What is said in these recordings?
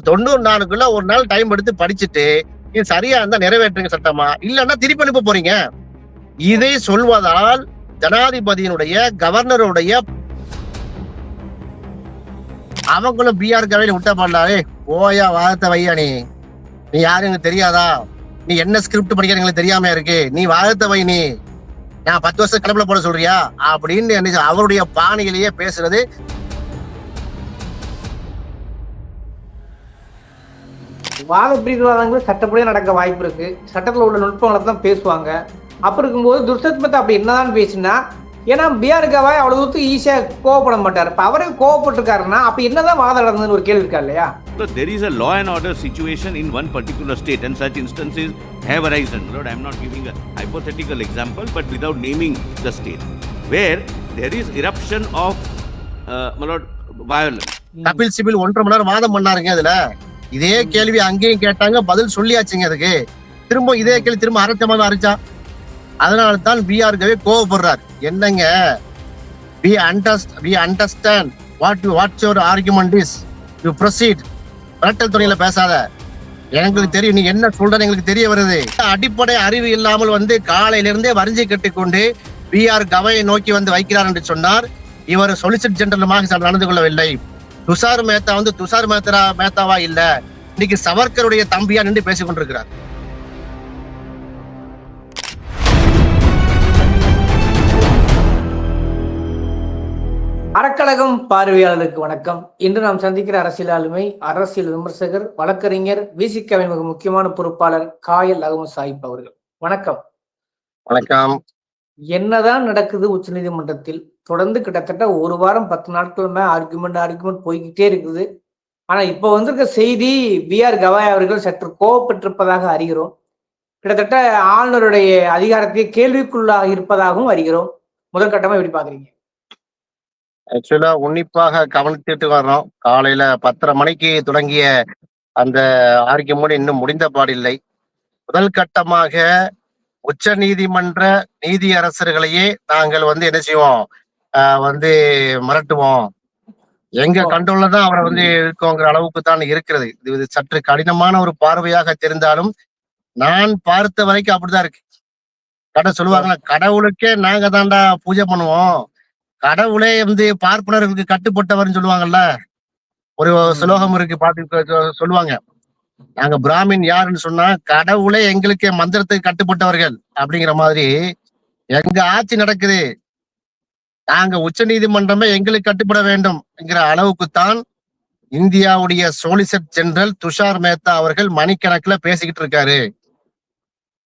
தொண்ணூறு நாளுக்குள்ள ஒரு நாள் டைம் எடுத்து படிச்சுட்டு இது சரியா இருந்தா நிறைவேற்றுங்க சட்டமா? இல்லன்னா திருப்பி அனுப்ப போறீங்க. இதை சொல்வதால் ஜனாதிபதியினுடைய கவர்னருடைய அவங்களும் பிஆர் கவையில விட்ட பண்ணாலே போயா வாதத்தை வையா நீ? நீ யாரும் எனக்கு தெரியாதா? நீ என்ன ஸ்கிரிப்ட் படிக்கிற எங்களுக்கு தெரியாம இருக்கு? நீ வாதத்தை வை நீ. நான் பத்து வருஷம் கிளம்புல போட சொல்றியா? அப்படின்னு அவருடைய பாணியிலேயே பேசுறது வாத பிரிவாதங்கள் சட்டப்படியே நடக்க வாய்ப்பு இருக்கு சட்டத்தில் உள்ள நுட்பங்களை தான் பேசுவாங்க. அப்படி இருக்கும்போது துர்சத் மெத்தா அப்படி என்னதான் பேசினா ஏன்னா பிஆர் கவாய் அவ்வளவு தூரத்துக்கு ஈஸியாக கோவப்பட மாட்டார். இப்போ அவரே கோவப்பட்டிருக்காருன்னா அப்போ என்னதான் வாதம் நடந்ததுன்னு ஒரு கேள்வி இருக்கா இல்லையா? So there is a law and order situation in one particular state, and such instances have arisen. Lord, I am not giving a hypothetical example, but without naming the state, where there is eruption of, uh, my lord, violence. Kapil Sibal ஒன்றரை மணி நேரம் வாதம் பண்ணாருங்க அதுல இதே கேள்வி அங்கேயும் கேட்டாங்க பதில் சொல்லியாச்சுங்க அதுக்கு. திரும்ப இதே கேள்வி திரும்ப அரைச்சமாக அரைச்சா? அதனால தான் பிஆர்கவே கோவப்படுறார். என்னங்க? We understand we understand what you what's your argument is you proceed மிரட்டல் துறையில பேசாத. எங்களுக்கு தெரியும் நீ என்ன சொல்ற எங்களுக்கு தெரிய வருது. அடிப்படை அறிவு இல்லாமல் வந்து காலையில இருந்தே வரிஞ்சை கட்டிக்கொண்டு பிஆர் கவையை நோக்கி வந்து வைக்கிறார் என்று சொன்னார். இவர் சொலிசிட் ஜெனரலுமாக நடந்து கொள்ளவில்லை. துஷார் மேத்தா வந்து துஷார் மேத்தரா மேத்தாவா இல்ல. இன்னைக்கு சவர்கருடைய தம்பியா நின்று பேசிக் கொண்டிருக்கிறார். அறக்கழகம் பார்வையாளருக்கு வணக்கம். இன்று நாம் சந்திக்கிற அரசியல் ஆளுமை அரசியல் விமர்சகர் வழக்கறிஞர் விசிகவின் மிக முக்கியமான பொறுப்பாளர் காயல் அகமது சாஹிப் அவர்கள். வணக்கம். வணக்கம். என்னதான் நடக்குது உச்சநீதிமன்றத்தில் தொடர்ந்து கிட்டத்தட்ட ஒரு வாரம் பத்து நாட்களுமே ஆர்குமெண்ட் ஆர்குமெண்ட் போய்கிட்டே இருக்குது. ஆனா இப்போ வந்திருக்க செய்தி பி ஆர் கவாய் அவர்கள் சற்று கோவப்பட்டிருப்பதாக அறிகிறோம். கிட்டத்தட்ட ஆளுநருடைய அதிகாரத்தை கேள்விக்குள்ளாக இருப்பதாகவும் அறிகிறோம். முதற்கட்டமாக எப்படி பாக்குறீங்க? ஆக்சுவலா உன்னிப்பாக கவனித்துட்டு வர்றோம். காலையில பத்தரை மணிக்கு தொடங்கிய அந்த ஆர்கியமோடு இன்னும் முடிந்த பாடில்லை முதல் கட்டமாக உச்ச நீதிமன்ற நீதியரசர்களையே நாங்கள் வந்து என்ன செய்வோம்? வந்து மிரட்டுவோம். எங்க கண்ட்ரோல்ல தான் அவரை வந்து இருக்கோங்கிற அளவுக்கு தான் இருக்கிறது. இது சற்று கடினமான ஒரு பார்வையாக தெரிந்தாலும் நான் பார்த்த வரைக்கும் அப்படிதான் இருக்கு. கடை சொல்லுவாங்களா கடவுளுக்கே நாங்க தாண்டா பூஜை பண்ணுவோம். கடவுளே வந்து பார்ப்பனர்களுக்கு கட்டுப்பட்டவர்னு சொல்லுவாங்கல்ல. ஒரு சுலோகம் இருக்கு பாத்து சொல்லுவாங்க. நாங்க பிராமின் யாருன்னு சொன்னா கடவுளே எங்களுக்கு மந்திரத்துக்கு கட்டுப்பட்டவர்கள். அப்படிங்கிற மாதிரி எங்க ஆட்சி நடக்குது. நாங்க உச்ச நீதிமன்றமே எங்களுக்கு கட்டுப்பட வேண்டும் என்கிற அளவுக்குத்தான் இந்தியாவுடைய சோலிசட் ஜெனரல் துஷார் மேத்தா அவர்கள் மணிக்கணக்குல பேசிக்கிட்டு இருக்காரு.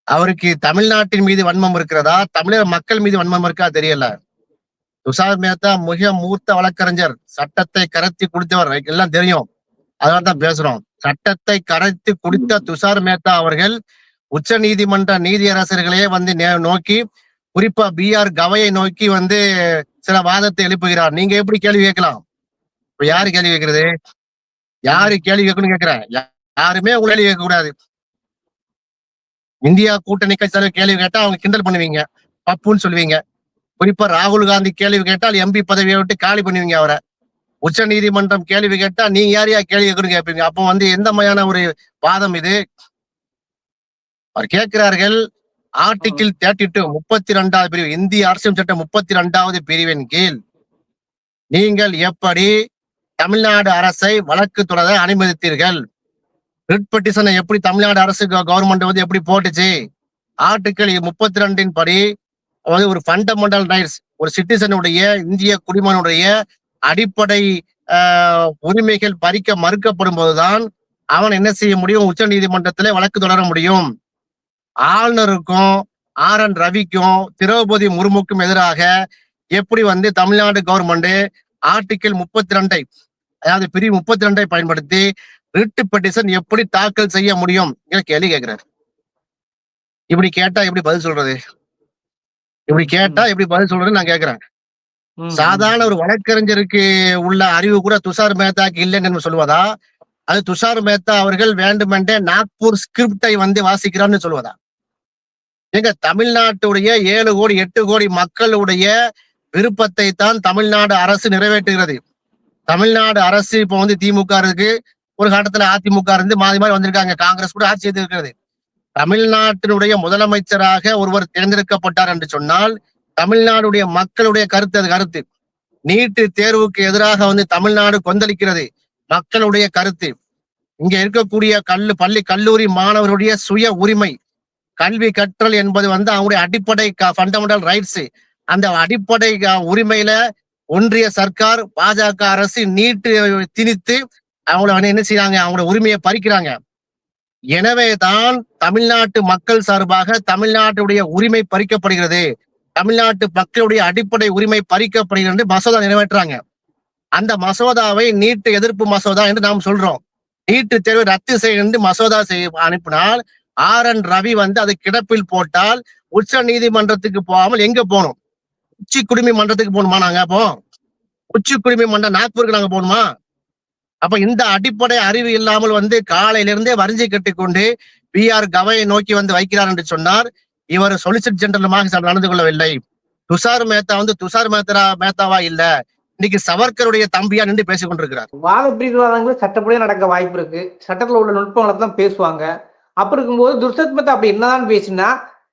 அவருக்கு தமிழ்நாட்டின் மீது வன்மம் இருக்கிறதா? தமிழக மக்கள் மீது வன்மம் இருக்கா தெரியல. துஷார் மேத்தா மிக மூத்த வழக்கறிஞர். சட்டத்தை கரைத்தி குடித்தவர். எல்லாம் தெரியும். அதனால தான் பேசுறோம். சட்டத்தை கரைத்து குடித்த துஷார் மேத்தா அவர்கள் உச்ச நீதிமன்ற நீதியரசர்களே வந்து நே- நோக்கி குறிப்பா பி ஆர் கவையை நோக்கி வந்து சில வாதத்தை எழுப்புகிறார். நீங்க எப்படி கேள்வி கேட்கலாம்? இப்ப யாரு கேள்வி கேட்கறது? யாரு கேள்வி கேட்கணும்னு கேட்கிறேன் யாருமே உங்க கேள்வி கேட்க கூடாது. இந்தியா கூட்டணி கட்சி தலைவர் கேள்வி கேட்டா அவங்க கிண்டல் பண்ணுவீங்க. பப்புன்னு சொல்லுவீங்க. குறிப்பா ராகுல் காந்தி கேள்வி கேட்டால் எம்பி பதவியை விட்டு காலி பண்ணுவீங்க அவரை. உச்ச நீதிமன்றம் கேள்வி கேட்டா நீங்க யார் யார் கேள்வி கேட்கணும் கேட்பீங்க. அப்போ வந்து எந்த மாதிரியான ஒரு வாதம் இது? அவர் கேட்கிறார்கள் ஆர்டிகிள் தேர்ட்டி டூ முப்பத்தி ரெண்டாவது பிரிவு இந்திய அரசியல் சட்டம் முப்பத்தி ரெண்டாவது பிரிவின் கீழ். நீங்கள் எப்படி தமிழ்நாடு அரசை வழக்கு தொடர அனுமதித்தீர்கள்? ரிட் பெட்டிஷனை எப்படி தமிழ்நாடு அரசு கவர்மெண்ட் வந்து எப்படி போட்டுச்சு? ஆர்டிகிள் முப்பத்தி ரெண்டின் படி அதாவது ஒரு ஃபண்டமெண்டல் ரைட்ஸ் ஒரு சிட்டிசனுடைய இந்திய குடிமகனுடைய அடிப்படை ஆஹ், உரிமைகள் பறிக்க மறுக்கப்படும் போதுதான் அவன் என்ன செய்ய முடியும்? உச்ச நீதிமன்றத்திலே வழக்கு தொடர முடியும். ஆளுநருக்கும் ஆர் என் ரவிக்கும் திரௌபதி முர்முக்கும் எதிராக எப்படி வந்து தமிழ்நாடு கவர்மெண்ட் ஆர்டிகிள் முப்பத்தி ரெண்டை அதாவது பிரிவு முப்பத்தி ரெண்டை பயன்படுத்தி ரிட் பெட்டிஷன் எப்படி தாக்கல் செய்ய முடியும்? கேள்வி கேட்கிறாரு இப்படி கேட்டா எப்படி பதில் சொல்றது? இப்படி கேட்டா எப்படி பதில் சொல்றதுன்னு நான் கேக்குறேன். ம், சாதாரண ஒரு வழக்கறிஞருக்கு உள்ள அறிவு கூட துஷார் மேத்தாக்கு இல்லைன்னு சொல்லுவதா? அது துஷார் மேத்தா அவர்கள் வேண்டுமென்றே நாக்பூர் ஸ்கிரிப்டை வந்து வாசிக்கிறான்னு சொல்லுவதா? எங்க தமிழ்நாட்டுடைய ஏழு கோடி எட்டு கோடி மக்களுடைய விருப்பத்தை தான் தமிழ்நாடு அரசு நிறைவேற்றுகிறது. தமிழ்நாடு அரசு இப்போ வந்து திமுக இருக்கு. ஒரு காலத்துல அதிமுக இருந்து மாறி மாறி வந்திருக்காங்க. காங்கிரஸ் கூட ஆட்சி செய்திருக்கிறது. தமிழ்நாட்டினுடைய முதலமைச்சராக ஒருவர் தேர்ந்தெடுக்கப்பட்டார் என்று சொன்னால் தமிழ்நாடுடைய மக்களுடைய கருத்து அது கருத்து. நீட்டு தேர்வுக்கு எதிராக வந்து தமிழ்நாடு கொந்தளிக்கிறது. மக்களுடைய கருத்து. இங்க இருக்கக்கூடிய கல்லு பள்ளி கல்லூரி மாணவருடைய சுய உரிமை. கல்வி கற்றல் என்பது வந்து அவங்களுடைய அடிப்படை ஃபண்டமெண்டல் ரைட்ஸ் அந்த அடிப்படை உரிமையில ஒன்றிய சர்க்கார் பாஜக அரசு நீட்டு திணித்து அவங்கள வந்து என்ன செய்றாங்க? அவங்களோட உரிமையை பறிக்கிறாங்க. எனவே தான் தமிழ்நாட்டு மக்கள் சார்பாக தமிழ்நாட்டுடைய உரிமை பறிக்கப்படுகிறது. தமிழ்நாட்டு மக்களுடைய அடிப்படை உரிமை பறிக்கப்படுகிறது மசோதா நிறைவேற்றாங்க அந்த மசோதாவை நீட்டு எதிர்ப்பு மசோதா என்று நாம் சொல்றோம். நீட்டு தேர்வை ரத்து செய்ய மசோதா செய்ய அனுப்பினால் ஆர் என் ரவி வந்து அதை கிடப்பில் போட்டால் உச்ச நீதிமன்றத்துக்கு போகாமல் எங்க போகணும்? உச்சி குடிமை மன்றத்துக்கு போகணுமா நாங்க அப்போ? உச்சி குடிமை மன்றம் நாக்பூருக்கு நாங்க போகணுமா? அப்ப இந்த அடிப்படை அறிவு இல்லாமல் வந்து காலையில இருந்தே வரிஞ்சை கட்டிக்கொண்டு பி ஆர் கவையை நோக்கி வந்து வைக்கிறார் என்று சொன்னார். இவர் சொலிசிட் ஜெனரலுமாக நடந்து கொள்ளவில்லை. துஷார் மேத்தா வந்து துஷார் மேத்தரா மேத்தாவா இல்ல. இன்னைக்கு சவர்கருடைய தம்பியா நின்று பேசிக் கொண்டிருக்கிறார் வாத பிரிவாதங்கள் சட்டப்படியே நடக்க வாய்ப்பு இருக்கு. சட்டத்துல உள்ள நுட்பங்களை தான் பேசுவாங்க. அப்படி இருக்கும்போது துர்சத் மேத்தா அப்படி என்னதான் பேசினா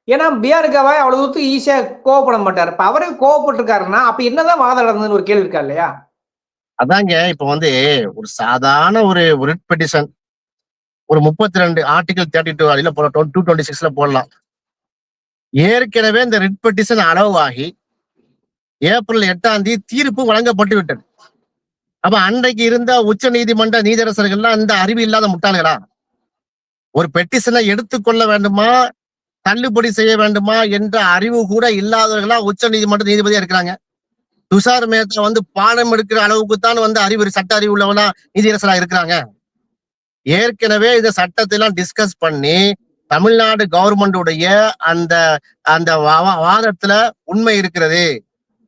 ஏன்னா பிஆர் கவாய் அவ்வளவு தூரத்துக்கு ஈஸியா கோவப்பட மாட்டாரு. இப்ப அவரே கோவப்பட்டிருக்காருன்னா அப்ப என்னதான் வாதம் நடந்ததுன்னு ஒரு கேள்வி இருக்கா இல்லையா? அதாங்க இப்ப வந்து ஒரு சாதாரண ஒரு ரிட் பெட்டிஷன் ஒரு முப்பத்தி ரெண்டு ஆர்டிகல் தேர்ட்டி டூ அதில் போடலாம் டூ டுவெண்ட்டி சிக்ஸ்ல போடலாம். ஏற்கனவே இந்த ரிட் பெட்டிஷன் அளவாகி ஏப்ரல் எட்டாம் தேதி தீர்ப்பு வழங்கப்பட்டு விட்டது. அப்ப அன்றைக்கு இருந்த உச்ச நீதிமன்ற நீதியரசர்கள்லாம் அந்த அறிவு இல்லாத முட்டாள்களா? ஒரு பெட்டிஷனை எடுத்துக்கொள்ள வேண்டுமா? தள்ளுபடி செய்ய வேண்டுமா? என்ற அறிவு கூட இல்லாதவர்களா உச்ச நீதிமன்ற நீதிபதியா இருக்கிறாங்க. துஷார் மேத்தா வந்து பாடம் எடுக்கிற அளவுக்கு தான் வந்து அறிவு சட்ட அறிவு உள்ளவனா நீதியரசரா இருக்கிறாங்க. ஏற்கனவே இந்த சட்டத்தை எல்லாம் டிஸ்கஸ் பண்ணி தமிழ்நாடு கவர்மெண்டுடைய அந்த அந்த வாதத்துல உண்மை இருக்கிறது.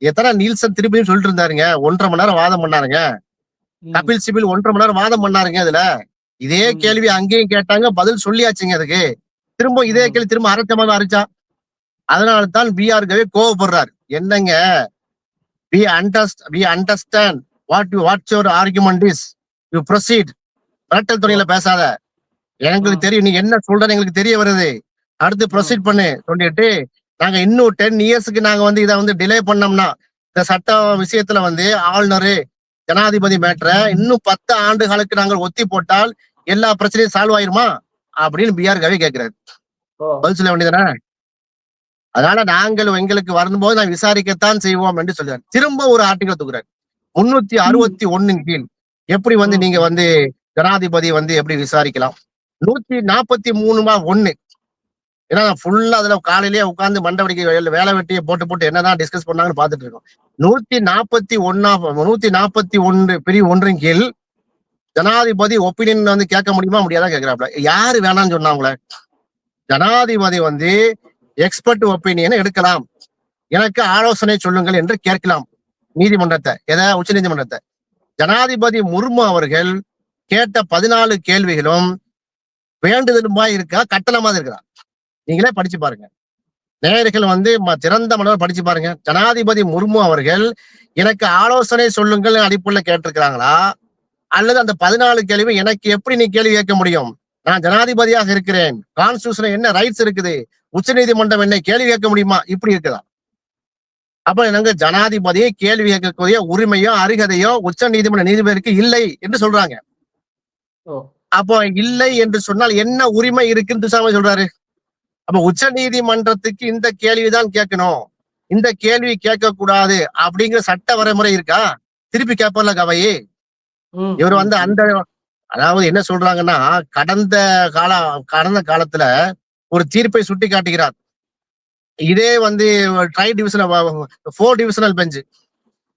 எத்தனை நீல்சன் திருப்பியும் சொல்லிட்டு இருந்தாருங்க. ஒன்றரை மணி நேரம் வாதம் பண்ணாருங்க. கபில் சிபில் ஒன்றரை மணி நேரம் வாதம் பண்ணாருங்க இதுல இதே. கேள்வி அங்கேயும் கேட்டாங்க பதில் சொல்லியாச்சுங்க அதுக்கு. திரும்ப இதே. கேள்வி திரும்ப அரைச்சமாக அரைச்சா? அதனால தான் பிஆர் கவே கோவப்படுறாரு. என்னங்க? We understand we understand what you what your argument is. You proceed. மிரட்டல் துணையில பேசாத. எங்களுக்கு. தெரியும் நீ என்ன சொல்றன்னு எங்களுக்கு தெரிய வருது. அடுத்து ப்ரொசீட் பண்ணு சொல்லிட்டு நாங்க இன்னும் டென் இயர்ஸ்க்கு நாங்க வந்து இதை வந்து டிலே பண்ணோம்னா இந்த சட்ட விஷயத்துல வந்து ஆளுநரு ஜனாதிபதி மேட்ரை இன்னும் பத்து ஆண்டுகளுக்கு நாங்கள் ஒத்தி போட்டால் எல்லா பிரச்சனையும் சால்வ் ஆயிருமா? அப்படின்னு பிஆர் கவி கேட்கிறாரு. பதில் சொல்ல வேண்டியதானே அதனால நாங்கள் எங்களுக்கு வரும்போது நான் விசாரிக்கத்தான் செய்வோம் என்று சொல்றாரு. திரும்ப ஒரு ஆர்டிகல் தூக்குறாரு. முன்னூத்தி அறுபத்தி ஒண்ணின் கீழ். எப்படி வந்து. நீங்க வந்து ஜனாதிபதி வந்து எப்படி விசாரிக்கலாம்? நூத்தி நாற்பத்தி மூணுமா ஒண்ணு ஏன்னா ஃபுல்லா அதுல காலையிலேயே உட்கார்ந்து மண்டபடிக்கு வேலை வெட்டியை போட்டு போட்டு என்னதான் டிஸ்கஸ் பண்ணாங்கன்னு பார்த்துட்டு இருக்கோம். நூத்தி நாற்பத்தி ஒன்னா நூத்தி நாற்பத்தி ஒன்று பிரிவு ஒன்றின் கீழ் ஜனாதிபதி ஒப்பீனியன் வந்து கேட்க முடியுமா முடியாதா கேட்கிறாப்ல யாரு வேணாம்னு சொன்னாங்களே ஜனாதிபதி வந்து எக்ஸ்பர்ட் ஒப்பீனியனை எடுக்கலாம். எனக்கு ஆலோசனை சொல்லுங்கள் என்று கேட்கலாம். நீதிமன்றத்தை எதை உச்ச நீதிமன்றத்தை. ஜனாதிபதி முர்மு அவர்கள் கேட்ட பதினாலு கேள்விகளும் வேண்டுதலுமா இருக்கா கட்டணமா இருக்கா? நீங்களே படிச்சு பாருங்க. நேயர்கள் வந்து ம- திறந்த மனதில் படிச்சு பாருங்க. ஜனாதிபதி முர்மு அவர்கள் எனக்கு ஆலோசனை சொல்லுங்கள் அடிப்படையில் கேட்டிருக்கிறாங்களா? அல்லது அந்த பதினாலு கேள்வி எனக்கு எப்படி நீ கேள்வி கேட்க முடியும்? நான் ஜனாதிபதியாக இருக்கிறேன். கான்ஸ்டியூஷன் என்ன ரைட்ஸ் இருக்குது? உச்சநீதிமன்றம் என்னை கேள்வி கேட்க முடியுமா? இப்படி இருக்குதா? அப்ப எனக்கு ஜனாதிபதியை கேள்வி கேட்கக்கூடிய உரிமையோ அருகதையோ உச்ச நீதிமன்ற நீதிபதிக்கு இல்லை என்று சொல்றாங்க. அப்போ இல்லை என்று சொன்னால் என்ன உரிமை இருக்குன்னு துசாமி சொல்றாரு? அப்ப உச்ச நீதிமன்றத்துக்கு இந்த கேள்விதான் கேட்கணும். இந்த கேள்வி கேட்க கூடாது அப்படிங்கிற சட்ட வரைமுறை இருக்கா? திருப்பி கேட்பல கவையே. இவர் வந்து அந்த அதாவது என்ன சொல்றாங்கன்னா கடந்த கால கடந்த காலத்துல ஒரு தீர்ப்பை சுட்டி காட்டுகிறார் இதே வந்து tri divisional four divisional bench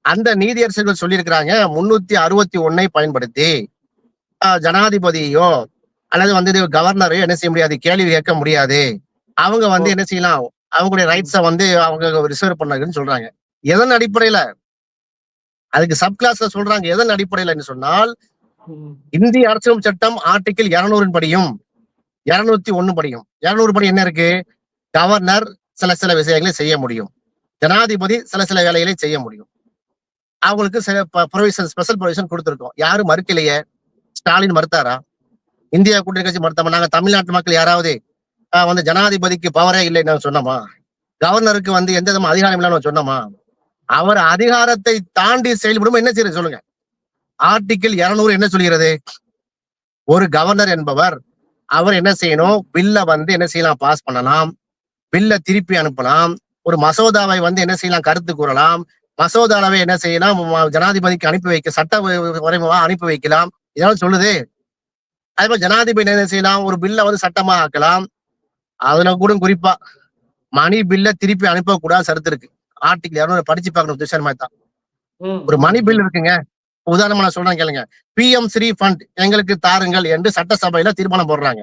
அந்த நீதியரசர்கள் சொல்லியிருக்கிறாங்க முன்னூத்தி அறுபத்தி ஒன்னை பயன்படுத்தி ஜனாதிபதியோ அல்லது வந்து கவர்னரையோ என்ன செய்ய முடியாது? கேள்வி கேட்க முடியாது. அவங்க வந்து என்ன செய்யலாம்? அவங்களுடைய ரைட்ஸை வந்து அவங்க ரிசர்வ் பண்ணாங்கன்னு சொல்றாங்க. எதன் அடிப்படையில? அதுக்கு சப் கிளாஸ்ல சொல்றாங்க எதன் அடிப்படையில சொன்னால். இந்திய அரசியல் சட்டம் ஆர்டிகிள் இருநூறின் படியும் இருநூத்தி ஒண்ணு படியும். இருநூறு படி என்ன இருக்கு? கவர்னர் சில சில விஷயங்களை செய்ய முடியும். ஜனாதிபதி சில சில வேலைகளை செய்ய முடியும். அவங்களுக்கு சில ப்ரொவிஷன் ஸ்பெஷல் ப்ரொவிஷன் கொடுத்துருக்கோம். யாரும் மறுக்கலையே. ஸ்டாலின் மறுத்தாரா? இந்தியா கூட்டணி கட்சி மறுத்தாமா? நாங்க தமிழ்நாட்டு மக்கள் யாராவது வந்து ஜனாதிபதிக்கு பவரே இல்லைன்னு சொன்னோமா? கவர்னருக்கு வந்து எந்த விதமான அதிகாரம் இல்லைன்னு சொன்னோமா? அவர் அதிகாரத்தை தாண்டி செயல்படும் என்ன செய்யறது சொல்லுங்க. ஆர்டிக்கிள் இருநூறு என்ன சொல்கிறது? ஒரு கவர்னர் என்பவர் அவர் என்ன செய்யணும்? பில்ல வந்து என்ன செய்யலாம்? பாஸ் பண்ணலாம். பில்ல திருப்பி அனுப்பலாம். ஒரு மசோதாவை வந்து என்ன செய்யலாம்? கருத்து கூறலாம். மசோதாவை என்ன செய்யலாம்? ஜனாதிபதிக்கு அனுப்பி வைக்க சட்ட வரைவா அனுப்பி வைக்கலாம். இதெல்லாம் சொல்லுது. அதே மாதிரி ஜனாதிபதி என்ன செய்யலாம்? ஒரு பில்ல வந்து சட்டமா ஆக்கலாம். அதுல கூட குறிப்பா மணி பில்ல திருப்பி அனுப்பக்கூடாது சருத்து இருக்கு. ஆர்டிகிள் இருநூறு படிச்சு பார்க்கணும் துஷார் மேத்தா. ஒரு மணி பில் இருக்குங்க. உதாரணமா நான் சொல்றேன் கேளுங்க. பிஎம் ஸ்ரீ ஃபண்ட் எங்களுக்கு தாருங்கள் என்று சட்டசபையில தீர்மானம் போடுறாங்க.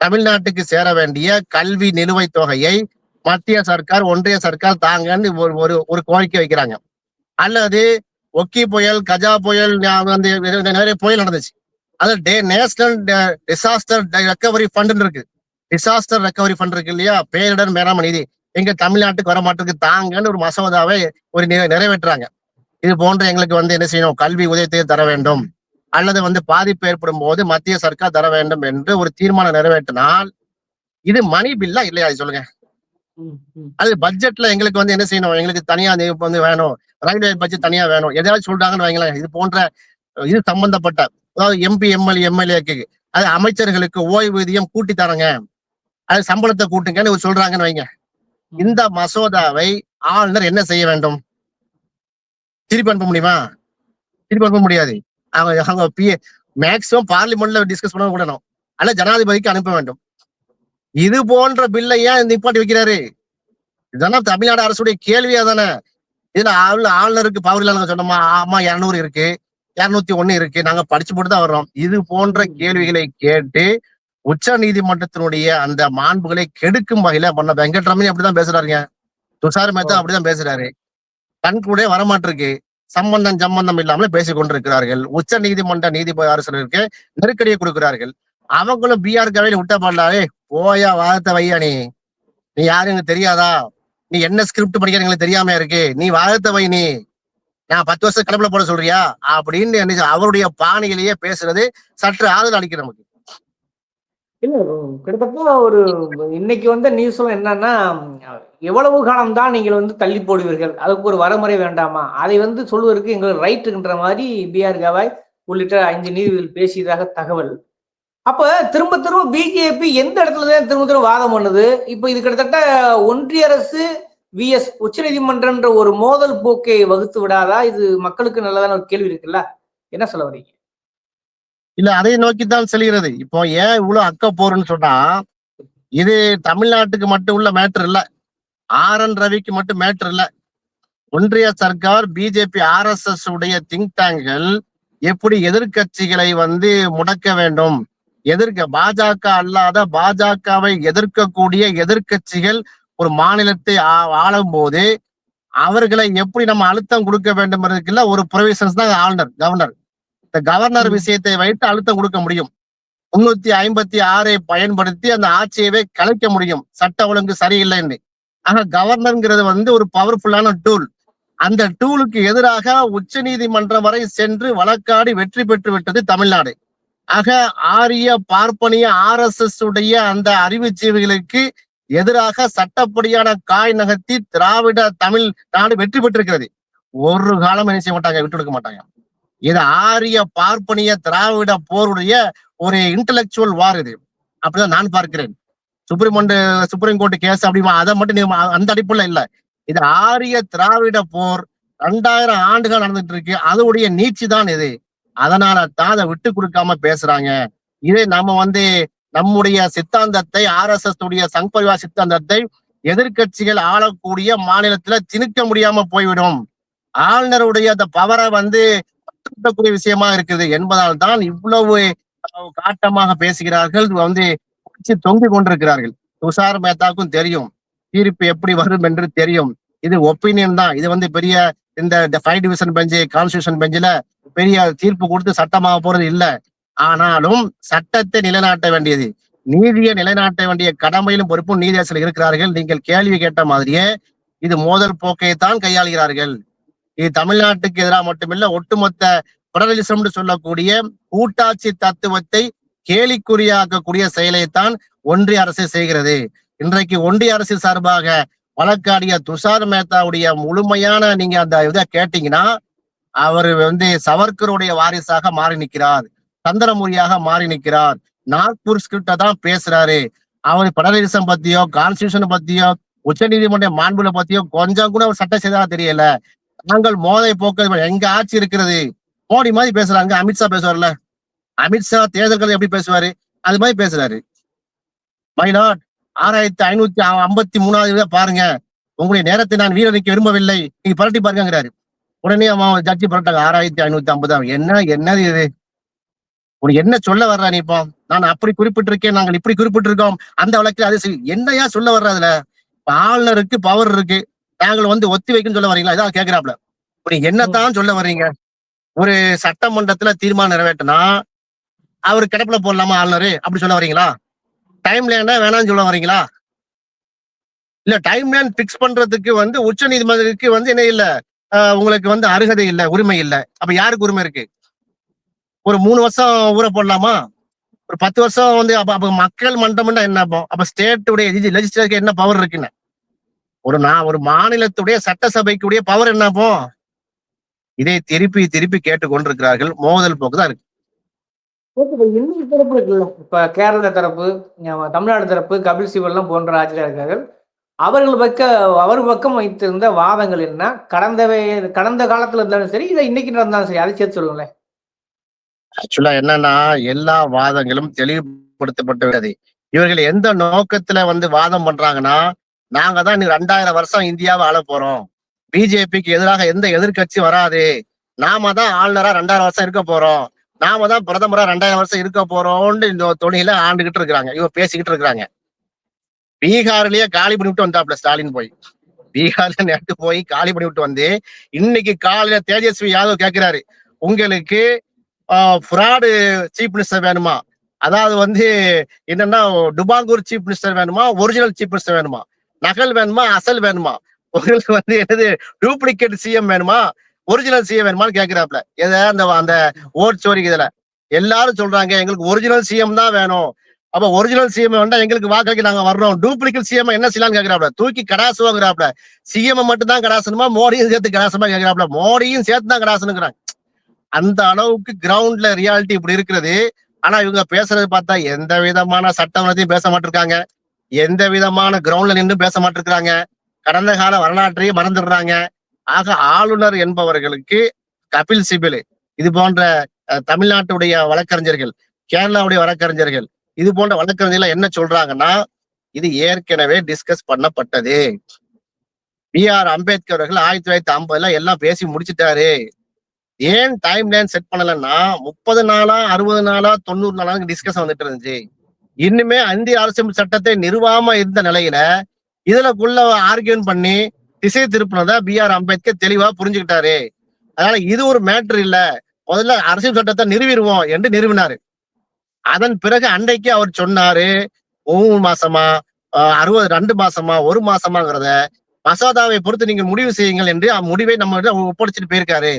தமிழ்நாட்டுக்கு சேர வேண்டிய கல்வி நிலுவைத் தொகையை மத்திய சர்க்கார் ஒன்றிய சர்க்கார் தாங்கன்னு ஒரு ஒரு ஒரு கோரிக்கை வைக்கிறாங்க. அல்லது ஒக்கி புயல் கஜா புயல் வந்து நிறைய புயல் நடந்துச்சு. அது the national disaster recovery fund இருக்கு. டிசாஸ்டர் ரெக்கவரி ஃபண்ட் இருக்கு இல்லையா? பேரிடர் மேலாண்மை நிதி. எங்க தமிழ்நாட்டுக்கு வர மாட்டிருக்கு தாங்கன்னு ஒரு மசோதாவை ஒரு நிறை- நிறைவேற்றுறாங்க. இது போன்ற எங்களுக்கு வந்து என்ன செய்யணும்? கல்வி உதயத்தை தர வேண்டும். அல்லது வந்து பாதிப்பு ஏற்படும் போது மத்திய சர்க்கார் தர வேண்டும் என்று ஒரு தீர்மானம் நிறைவேற்றினால் இது மணி பில்லா இல்லையா? சொல்லுங்க. அது பட்ஜெட்ல எங்களுக்கு வந்து என்ன செய்யணும்? எங்களுக்கு தனியா வந்து வேணும். ரயில்வே பட்ஜெட் தனியா வேணும். எதாவது சொல்றாங்கன்னு வைங்களேன். இது போன்ற இது சம்பந்தப்பட்ட அதாவது எம்பி எம்எல்ஏ எம்எல்ஏக்கு அது அமைச்சர்களுக்கு ஓய்வூதியம் கூட்டி தரங்க. அது சம்பளத்தை கூட்டுங்கன்னு சொல்றாங்கன்னு வைங்க. இந்த மசோதாவை ஆளுநர் என்ன செய்ய வேண்டும்? திருப்பி அனுப்ப முடியுமா? திருப்பி அனுப்ப முடியாது. அவங்க அவங்க பி மேக்சிமம் பார்லிமெண்ட்ல டிஸ்கஸ் பண்ண விடணும் அல்ல ஜனாதிபதிக்கு அனுப்ப வேண்டும். இது போன்ற பில்லை ஏன் நிப்பாட்டி வைக்கிறாரு? இதெல்லாம் தமிழ்நாடு அரசுடைய கேள்வியா தானே? இதுல ஆளு ஆளுநருக்கு பவர் இல்ல சொன்னோமா? ஆமா இருநூறு இருக்கு. இருநூத்தி ஒண்ணு இருக்கு. நாங்க படிச்சு போட்டு தான் வர்றோம். இது போன்ற கேள்விகளை கேட்டு உச்ச நீதிமன்றத்தினுடைய அந்த மாண்புகளை கெடுக்கும் வகையில பண்ண வெங்கட்ரமணி அப்படிதான் பேசுறாருங்க. துஷார் மேத்தா அப்படிதான் பேசுறாரு. கண் கூட வரமாட்டிருக்கு. சம்பந்தம் சம்பந்தம் இல்லாமல் பேசிக் கொண்டிருக்கிறார்கள். உச்ச நீதிமன்ற நீதிபதி அரசருக்கு நெருக்கடியை கொடுக்கிறார்கள். அவங்களும் பிஆர் கவையில விட்ட பாடலாவே போயா வாதத்தை வையா நீ? நீ எனக்கு தெரியாதா? நீ என்ன ஸ்கிரிப்ட் படிக்கிற எங்களுக்கு தெரியாம இருக்கு? நீ வாதத்தை வை நீ. நான் பத்து வருஷம் கடப்புல போட சொல்றியா? அப்படின்னு அவருடைய பாணியிலேயே பேசுறது சற்று ஆறுதல் அளிக்கிற நமக்கு. இல்ல கிட்டத்தட்ட ஒரு இன்னைக்கு வந்த நியூஸும் என்னன்னா எவ்வளவு காலம் தான் நீங்கள் வந்து தள்ளி போடுவீர்கள்? அதுக்கு ஒரு வரமுறை வேண்டாமா? அதை வந்து சொல்வதற்கு எங்களுக்கு ரைட்டுன்ற மாதிரி பிஆர் கவாய் உள்ளிட்ட ஐந்து நீதிபதிகள் பேசியதாக தகவல். அப்ப திரும்ப திரும்ப பிஜேபி எந்த இடத்துல தான் திரும்ப திரும்ப வாதம் பண்ணுது? இப்ப இது கிட்டத்தட்ட ஒன்றிய அரசு விஎஸ் உச்சநீதிமன்றம்ன்ற ஒரு மோதல் போக்கை வகுத்து விடாதா? இது மக்களுக்கு நல்லதான ஒரு கேள்வி இருக்குல்ல? என்ன சொல்ல வரீங்க இல்ல அதை நோக்கித்தான் செல்கிறது. இப்போ ஏன் இவ்வளவு அக்க போறன்னு சொன்னா இது தமிழ்நாட்டுக்கு மட்டும் உள்ள மேட்டர் இல்ல. ஆர் என் ரவிக்கு மட்டும் மேட்டர் இல்ல. ஒன்றிய சர்க்கார் பிஜேபி ஆர் எஸ் எஸ் உடைய திங்க் டேங்குகள் எப்படி எதிர்க்கட்சிகளை வந்து முடக்க வேண்டும்? எதிர்க்க பாஜக அல்லாத பாஜகவை எதிர்க்கக்கூடிய எதிர்க்கட்சிகள் ஒரு மாநிலத்தை ஆ- ஆளும் போது அவர்களை எப்படி நம்ம அழுத்தம் கொடுக்க வேண்டும் இருக்குல்ல ஒரு ப்ரொவிஷன்ஸ் தான் ஆளுநர் கவர்னர் இந்த கவர்னர் விஷயத்தை வைத்து அழுத்தம் கொடுக்க முடியும். முன்னூத்தி ஐம்பத்தி ஆறை பயன்படுத்தி அந்த ஆட்சியவே கலைக்க முடியும். சட்ட ஒழுங்கு சரியில்லைன்னு ஆக கவர்னர்ங்கிறது வந்து ஒரு பவர்ஃபுல்லான டூல் அந்த டூலுக்கு எதிராக உச்ச நீதிமன்றம் வரை சென்று வழக்காடி வெற்றி பெற்று விட்டது தமிழ்நாடு. ஆக ஆரிய பார்ப்பனிய ஆர் எஸ் எஸ் உடைய அந்த அறிவுஜீவிகளுக்கு எதிராக சட்டப்படியான காய் நகர்த்தி திராவிட தமிழ் நாடு வெற்றி பெற்றிருக்கிறது. ஒரு காலம் என்ன செய்ய மாட்டாங்க? விட்டு கொடுக்க மாட்டாங்க. இது ஆரிய பார்ப்பனிய திராவிட போருடைய ஒரு இன்டலெக்சுவல் வார் இது. அப்படிதான் நான் பார்க்கிறேன். சுப்ரீம் சுப்ரீம் கோர்ட் கேஸ் அப்படிமா அதை மட்டும் அந்த அடிப்புல இல்ல. இது ஆரிய திராவிட போர் ரெண்டாயிரம் ஆண்டுகள் நடந்துட்டு இருக்கு அதோடைய நீச்சி தான் இது. அதனால தான் அதை விட்டு கொடுக்காம பேசுறாங்க. இதே நம்ம வந்து நம்முடைய சித்தாந்தத்தை ஆர் எஸ் எஸ் உடைய சங்பரிவா சித்தாந்தத்தை எதிர்க்கட்சிகள் ஆளக்கூடிய மாநிலத்துல திணிக்க முடியாம போய்விடும். ஆளுநருடைய அந்த பவரை வந்து கூடிய விஷயமா இருக்குது என்பதால் தான் இவ்வளவு காட்டமாக பேசுகிறார்கள். வந்து குடிச்சு தொங்கிக் கொண்டிருக்கிறார்கள். துஷார் மேத்தாவுக்கும் தெரியும். தீர்ப்பு எப்படி வரும் என்று தெரியும். இது ஒப்பீனியன் தான். இது வந்து பெரிய இந்த ஃபைவ் டிவிஷன் பெஞ்சு கான்ஸ்டியூஷன் பெஞ்சில பெரிய தீர்ப்பு கொடுத்து சட்டமாக போறது இல்ல. ஆனாலும் சட்டத்தை நிலைநாட்ட வேண்டியது. நீதியை நிலைநாட்ட வேண்டிய கடமையிலும் பொறுப்பும் நீதியரசர்கள் இருக்கிறார்கள். நீங்கள் கேள்வி கேட்ட மாதிரியே இது மோதல் போக்கை தான் கையாளுகிறார்கள். இது தமிழ்நாட்டுக்கு எதிராக மட்டுமில்ல ஒட்டுமொத்த பெடரலிசம்னு சொல்லக்கூடிய கூட்டாட்சி தத்துவத்தை கேலிக்குறியாக்கக்கூடிய செயலைத்தான் ஒன்றிய அரசு செய்கிறது. இன்றைக்கு ஒன்றிய அரசு சார்பாக வழக்காடிய துஷார் மேத்தாவுடைய முழுமையான நீங்க அந்த இதை கேட்டீங்கன்னா அவர் வந்து சவர்கருடைய வாரிசாக மாறி நிற்கிறார். சந்திரமுரியாக மாறி நிற்கிறார். நாக்பூர் ஸ்கிரிப்ட தான் பேசுறாரு. அவர் பெடரலிசம் பத்தியோ கான்ஸ்டியூஷன் பத்தியோ உச்ச நீதிமன்ற மாண்புல பத்தியோ கொஞ்சம் கூட ஒரு சட்ட செய்தா தெரியல. நாங்கள் மோதை போக்கு எங்க ஆட்சி இருக்கிறது? மோடி மாதிரி பேசுறாங்க. அமித்ஷா பேசுவார்ல. அமித்ஷா தேர்தல்கள் எப்படி பேசுவாரு? அது மாதிரி பேசுறாரு. மைனாட் ஆறாயிரத்தி ஐநூத்தி ஐம்பத்தி மூணாவது இதை பாருங்க. உங்களுடைய நேரத்தை நான் வீரனுக்கு விரும்பவில்லை. நீங்க பரட்டி பாருங்கிறாரு உடனே அவன் ஜட்ஜி புரட்டாங்க. ஆறாயிரத்தி ஐநூத்தி ஐம்பது. என்ன என்னது இது? உனக்கு என்ன சொல்ல வர்றா நீ இப்போ? நான் அப்படி குறிப்பிட்டிருக்கேன். நாங்கள் இப்படி குறிப்பிட்டிருக்கோம். அந்த வழக்கில் அது என்னையா சொல்ல வர்ற அதுல? ஆளுநருக்கு பவர் இருக்கு. நாங்கள் வந்து ஒத்தி வைக்கணும்னு சொல்ல வரீங்களா இதான் கேக்குறாப்ல இப்ப நீங்க என்னத்தான் சொல்ல வர்றீங்க? ஒரு சட்டமன்றத்துல தீர்மானம் நிறைவேற்றினா அவர் கிடப்புல போடலாமா ஆளுநரு? அப்படி சொல்ல வரீங்களா டைம் லைனா வேணாம்னு சொல்ல வரீங்களா இல்ல டைம் லேன் பிக்ஸ் பண்றதுக்கு வந்து உச்ச நீதிமன்றத்துக்கு வந்து என்ன இல்ல? உங்களுக்கு வந்து அருகதை இல்ல உரிமை இல்ல. அப்ப யாருக்கு உரிமை இருக்கு? ஒரு மூணு வருஷம் ஊற போடலாமா? ஒரு பத்து வருஷம் வந்து அப்ப அப்ப மக்கள் மன்றம்னா என்ன அப்போ? அப்ப ஸ்டேட்டுடைய லெஜிஸ்லேச்சருக்கு என்ன பவர் இருக்குன்னு? ஒரு நான் ஒரு மாநிலத்துடைய சட்டசபைக்குடைய பவர் என்ன அப்போ இதை திருப்பி திருப்பி கேட்டு கொண்டிருக்கிறார்கள் மோதல் போக்கு தான் இருக்கு. இன்னொரு தரப்பு இருக்குல்ல. இப்ப கேரள தரப்பு தமிழ்நாடு தரப்பு கபில் சிபல்லாம் போன்ற ஆட்சியாளர்கள் அவர்கள் பக்க அவர் பக்கம் வைத்திருந்த வாதங்கள் என்ன? கடந்த வே- கடந்த காலத்துல இருந்தாலும் சரி இதை இன்னைக்கு நடந்தாலும் சரி அதை சேர்த்து சொல்லுங்களேன். ஆக்சுவலா என்னன்னா எல்லா வாதங்களும் தெளிவுபடுத்தப்பட்டு விட்டது. இவர்கள் எந்த நோக்கத்துல வந்து வாதம் பண்றாங்கன்னா நாங்க தான் இன்னும் ரெண்டாயிரம் வருஷம் இந்தியாவை ஆள போறோம். பிஜேபிக்கு எதிராக எந்த எதிர்கட்சி வராது. நாம தான் ஆளுநரா ரெண்டாயிரம் வருஷம் இருக்க போறோம். நாம தான் பிரதமரா ரெண்டாயிரம் வருஷம் இருக்க போறோம்னு இந்த தொனியில ஆண்டுகிட்டு இருக்கிறாங்க. இவங்க பேசிக்கிட்டு இருக்கிறாங்க. பீகார்லயே காலி பண்ணிவிட்டு வந்தாப்ல ஸ்டாலின் போய். பீகார்ல நேற்று போய் காலி பண்ணிவிட்டு வந்து இன்னைக்கு காலையில தேஜஸ்வி யாதவ் கேட்கிறாரு உங்களுக்கு ஃப்ராடு சீஃப் மினிஸ்டர் வேணுமா? அதாவது வந்து என்னன்னா டுபாங்கூர் சீஃப் மினிஸ்டர் வேணுமா? ஒரிஜினல் சீஃப் மினிஸ்டர் வேணுமா? நகல் வேணுமா அசல் வேணுமா? உங்களுக்கு வந்து என்னது டூப்ளிகேட் சிஎம் வேணுமா? ஒரிஜினல் சிஎம் வேணுமான்னு கேட்கிறாப்ல எதை? அந்த அந்த ஓட் சோரிக்கு இதுல. எல்லாரும் சொல்றாங்க எங்களுக்கு ஒரிஜினல் சிஎம் தான் வேணும். அப்ப ஒரிஜினல் சிஎம் வேண்டாம் எங்களுக்கு வாக்களிக்க நாங்க வர்றோம். டூப்ளிகேட் சிஎம் என்ன செய்யலாம்னு கேட்கிறாப்ல தூக்கி கடாசுவாங்கிறாப்ல சிஎம் மட்டும் தான் கடாசணுமா? மோடியும் சேர்த்து கடாசமா கேட்கிறாப்ல மோடியும் சேர்த்து தான் கடாசனுங்கிறாங்க அந்த அளவுக்கு கிரவுண்ட்ல ரியாலிட்டி இப்படி இருக்கிறது ஆனா இவங்க பேசுறது பார்த்தா எந்த விதமான சட்டமன்றத்தையும் பேச மாட்டிருக்காங்க. எந்த விதமான கிரவுண்ட்ல நின்று பேச மாட்டிருக்கிறாங்க? கடந்த கால வரலாற்றையே மறந்துடுறாங்க. ஆக ஆளுநர் என்பவர்களுக்கு கபில் சிபில் இது போன்ற தமிழ்நாட்டுடைய வழக்கறிஞர்கள் கேரளாவுடைய வழக்கறிஞர்கள் இது போன்ற வழக்கறிஞர்கள் என்ன சொல்றாங்கன்னா இது ஏற்கனவே டிஸ்கஸ் பண்ணப்பட்டது. பி ஆர் அம்பேத்கர் அவர்கள் ஆயிரத்தி தொள்ளாயிரத்தி ஐம்பதுல எல்லாம் பேசி முடிச்சிட்டாரு. ஏன் டைம் லைன் செட் பண்ணலன்னா முப்பது நாளா அறுபது நாளா தொண்ணூறு நாளா டிஸ்கஷன் வந்துட்டு இருந்துச்சு. இன்னுமே இந்திய அரசியல் சட்டத்தை நிறுவாம இருந்த நிலையில இதுலக்குள்ள ஆர்கியூன் பண்ணி திசை திருப்பினதா பி ஆர் அம்பேத்கர் தெளிவா புரிஞ்சுக்கிட்டாரு. அதனால இது ஒரு மேட்ரு இல்ல. முதல்ல அரசியல் சட்டத்தை நிறுவிடுவோம் என்று நிறுவினாரு. அதன் பிறகு அன்றைக்கு அவர் சொன்னாரு மூணு மாசமா அறுபது ரெண்டு மாசமா ஒரு மாசமாங்கிறத மசோதாவை பொறுத்து நீங்க முடிவு செய்யுங்கள் என்று முடிவை நம்ம கிட்ட ஒப்படைச்சிட்டு போயிருக்காரு.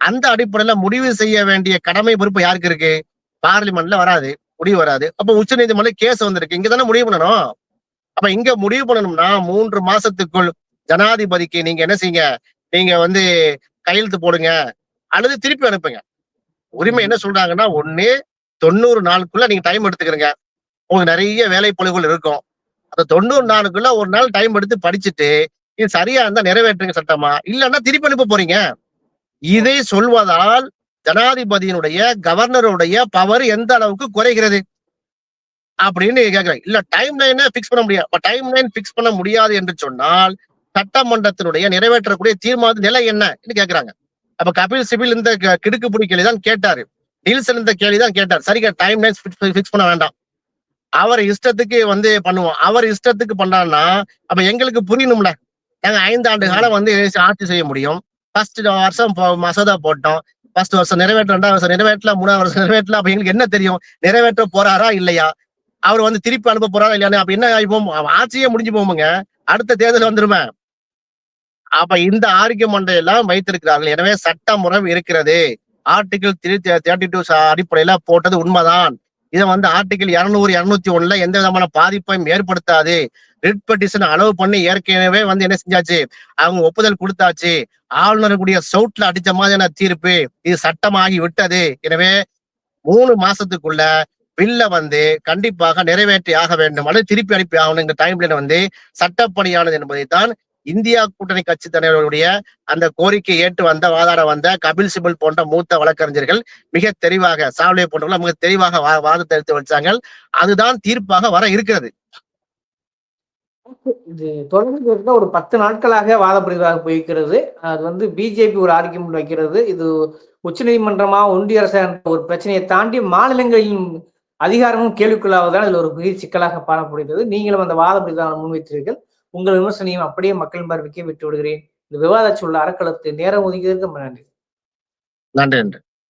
அந்த அடிப்படையில முடிவு செய்ய வேண்டிய கடமை பொறுப்பு யாருக்கு இருக்கு? பார்லிமெண்ட்ல வராது. முடிவு வராது. அப்ப உச்ச நீதிமன்றம் கேஸ் வந்திருக்கு. இங்க தானே முடிவு பண்ணணும்? அப்ப இங்க முடிவு பண்ணணும்னா மூன்று மாசத்துக்குள் ஜனாதிபதிக்கு நீங்க என்ன செய்யுங்க? நீங்க வந்து கையெழுத்து போடுங்க. அல்லது திருப்பி அனுப்புங்க. உரிமை என்ன சொல்றாங்கன்னா ஒண்ணு தொண்ணூறு நாளுக்குள்ள நீங்க டைம் எடுத்துக்கிறீங்க. உங்களுக்கு நிறைய வேலை பொழுதுகள் இருக்கும். அந்த தொண்ணூறு நாளுக்குள்ள ஒரு நாள் டைம் எடுத்து படிச்சுட்டு இது சரியா இருந்தா நிறைவேற்றுங்க சட்டமா. இல்லைன்னா திருப்பி அனுப்ப போறீங்க. இதை சொல்வதால் ஜனாதிபதியினுடைய கவர்னருடைய பவர் எந்த அளவுக்கு குறைகிறது? அப்படின்னு கேட்கிறேன் இல்ல டைம் லைனை பிக்ஸ் பண்ண முடியாது. டைம் லைன் பிக்ஸ் பண்ண முடியாது என்று சொன்னால் சட்டமன்றத்தினுடைய நிறைவேற்றக்கூடிய தீர்மான நிலை என்ன கேட்கிறாங்க. அப்ப கபில் சிபில் இந்த க- புடி கேள்வி தான் கேட்டாரு. நீல்சன் இந்த கேள்வி தான் கேட்டார் சரிக்கா டைம் லைன் பிக்ஸ் பண்ண வேண்டாம். அவர் இஷ்டத்துக்கு வந்து பண்ணுவோம். அவர் இஷ்டத்துக்கு பண்ணான்னா அப்ப எங்களுக்கு புரியணும்ல. நாங்க ஐந்து ஆண்டு காலம் வந்து ஆட்சி செய்ய முடியும். ஃபர்ஸ்ட் வருஷம் மசோதா போட்டோம். ஃபர்ஸ்ட் வருஷம் நிறைவேற்ற ரெண்டாவது வருஷம் நிறைவேற்றல மூணாவது வருஷம் நிறைவேற்றல அப்ப எங்களுக்கு என்ன தெரியும்? நிறைவேற்ற போறாரா இல்லையா? அவர் வந்து திருப்பி அனுப்ப போறாரா இல்லையா? அப்ப என்ன ஆயிப்போம் ஆட்சியே முடிஞ்சு போமுங்க அடுத்த தேர்தல் வந்துருமே. அப்ப இந்த ஆரோக்கிய மண்டையெல்லாம் வைத்திருக்கிறார்கள். எனவே சட்ட முறை இருக்கிறது. ஆர்டிகிள் த்ரீ தேர்ட்டி டூ அடிப்படையில போட்டது உண்மைதான். இதை வந்து ஆர்டிகிள் இருநூறு இருநூத்தி ஒண்ணுல எந்த விதமான பாதிப்பையும் ஏற்படுத்தாது. ரிட் பெட்டிஷன் அலோவ் பண்ணி ஏற்கனவே வந்து என்ன செஞ்சாச்சு? அவங்க ஒப்புதல் கொடுத்தாச்சு. ஆளுநருடைய சவுட்ல அடிச்ச மாதிரியான தீர்ப்பு? இது சட்டமாகி விட்டது. எனவே மூணு மாசத்துக்குள்ள பில்ல வந்து கண்டிப்பாக நிறைவேற்றி ஆக வேண்டும். அல்லது திருப்பி அனுப்பி ஆகணும் இந்த டைம்ல வந்து சட்டப்படியானது என்பதைத்தான் இந்தியா கூட்டணி கட்சி தலைவர்களுடைய அந்த கோரிக்கை ஏற்று வந்த வாதாட வந்த கபில் சிபல் போன்ற மூத்த வழக்கறிஞர்கள் மிக தெளிவாக சாவலே போன்றவர்கள் மிக தெளிவாக வா- வாதத்தை எடுத்து வச்சாங்க அதுதான் தீர்ப்பாக வர இருக்கிறது. இது தொடர்ந்து ஒரு பத்து நாட்களாக வாதப்படுவதாக போயிருக்கிறது அது வந்து பிஜேபி ஒரு ஆர்கியூமெண்ட் வைக்கிறது இது உச்சநீதிமன்றமா ஒன்றிய அரசு என்ற ஒரு பிரச்சனையை தாண்டி மாநிலங்களின் அதிகாரமும் கேள்விக்குள்ளாவதால் இதுல ஒரு பெரிய சிக்கலாக பாடப்படுகிறது. நீங்களும் அந்த வாத பிரதானம் முன்வைத்தீர்கள். உங்கள் விமர்சனையும் அப்படியே மக்கள் பார்வைக்கே விட்டு விடுகிறேன் இந்த விவாதச் உள்ள அறக்களத்தை நேரம் ஒதுக்கியதற்கு நன்றி. நன்றி நன்றி.